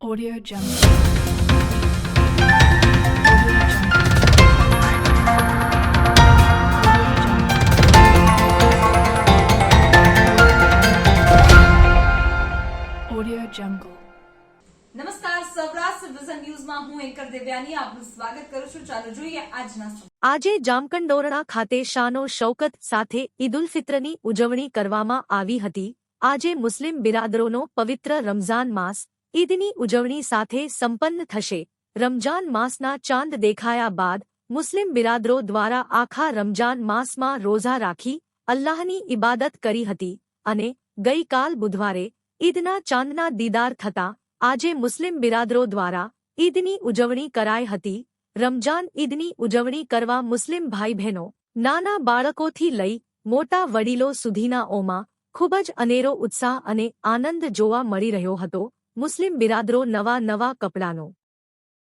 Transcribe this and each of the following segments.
Audio Jungle. Audio Jungle. નમસ્કાર Saurashtra vision ન્યૂઝમાં હું એન્કર દેવ્યાની આપનું સ્વાગત કરું છું ચાલો જોઈએ આજના આજે જામકંડોરણા ખાતે શાનો શૌકત સાથે ઈદ ઉલ ફિત્રની ઉજવણી કરવામાં આવી હતી આજે મુસ્લિમ બિરાદરોનો પવિત્ર રમઝાન માસ ઈદની ઉજવણી સાથે સંપન્ન થશે. રમજાન માસના ચાંદ દેખાયા બાદ મુસ્લિમ બિરાદરો દ્વારા આખા રમજાન માસમાં રોઝા રાખી અલ્લાહની ઇબાદત કરી હતી અને ગઈકાલ બુધવારે ઈદના ચાંદના દીદાર થતાં આજે મુસ્લિમ બિરાદરો દ્વારા ઈદની ઉજવણી કરાઈ હતી. રમજાન ઈદની ઉજવણી કરવા મુસ્લિમ ભાઈ બહેનો નાના બાળકોથી લઈ મોટા વડીલો સુધીના ઓમાં ખૂબ જ અનેરો ઉત્સાહ અને આનંદ જોવા મળી રહ્યો હતો. મુસ્લિમ બિરાદરો નવા નવા કપડાંનો.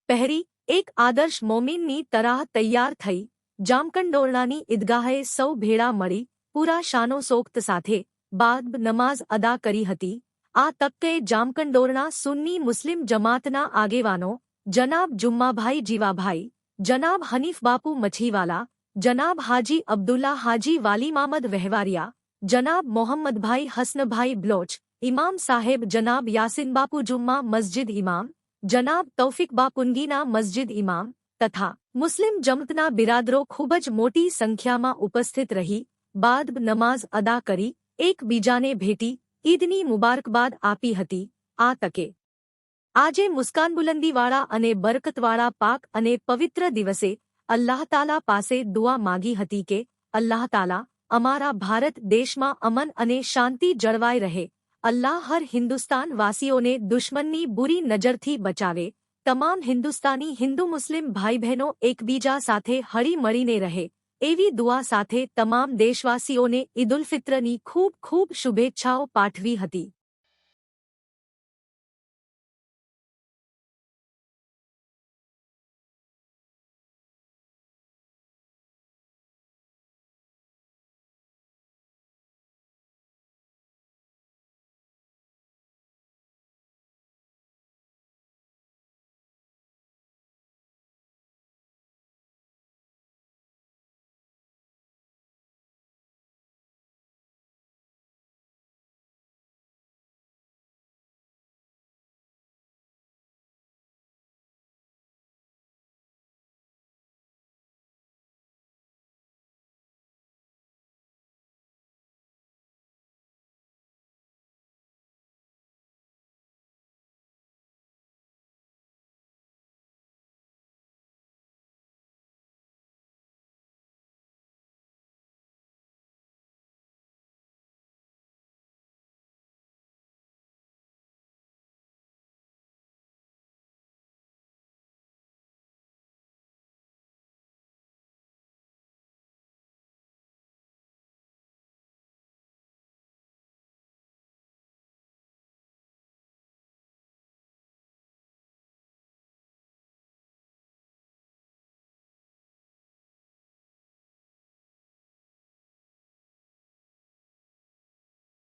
પહેરી, એક આદર્શ મોમીનની તરાહ તૈયાર થઈ. જામકંડોરણાની ઈદગાહે સૌ ભેળા મળી, પૂરા શાનોસોક્ત સાથે બાદ નમાઝ અદા કરી હતી. આ તબકે જામકંડોરણા સુન્ની મુસ્લિમ જમાતના આગેવાનો જનાબ જુમ્માભાઈ જીવાભાઈ, જનાબ હનીફ બાપુ મછીવાલા, જનાબ હાજી અબ્દુલ્લા હાજી વાલીમામદ વહેવારિયા, જનાબ મોહમ્મદભાઈ હસનભાઈ બ્લોચ ઇમામ સાહેબ જનાબ યાસીન જુમ્મા મસ્જિદ ઇમામ, જનાબ તૌફિક બાપુનગીના મસ્જિદ ઇમામ તથા મુસ્લિમ જમતના બિરાદરો ખૂબ જ મોટી સંખ્યામાં ઉપસ્થિત રહી, બાદ નમાઝ અદા કરી, એકબીજાને ભેટી, ઈદની મુબારકબાદ આપી હતી, આ તકે. આજે મુસ્કાન બુલંદીવાળા અને બરકતવાળા પાક અને પવિત્ર દિવસે અલ્લાહ તાલા પાસે દુઆ માગી હતી કે, અલ્લાહ તાલા અમારા ભારત દેશમાં અમન અને શાંતિ જળવાઈ રહે અલ્લાહ હર હિન્દુસ્તાન વાસીઓને દુશ્મનની બુરી નજરથી બચાવે. તમામ હિન્દુસ્તાની હિન્દુ મુસ્લિમ ભાઈ બહેનો એકબીજા સાથે હળી મળીને રહે. એવી દુઆ સાથે તમામ દેશવાસીઓને ઈદુલ ફિત્રની ખૂબ ખૂબ શુભેચ્છાઓ પાઠવી હતી.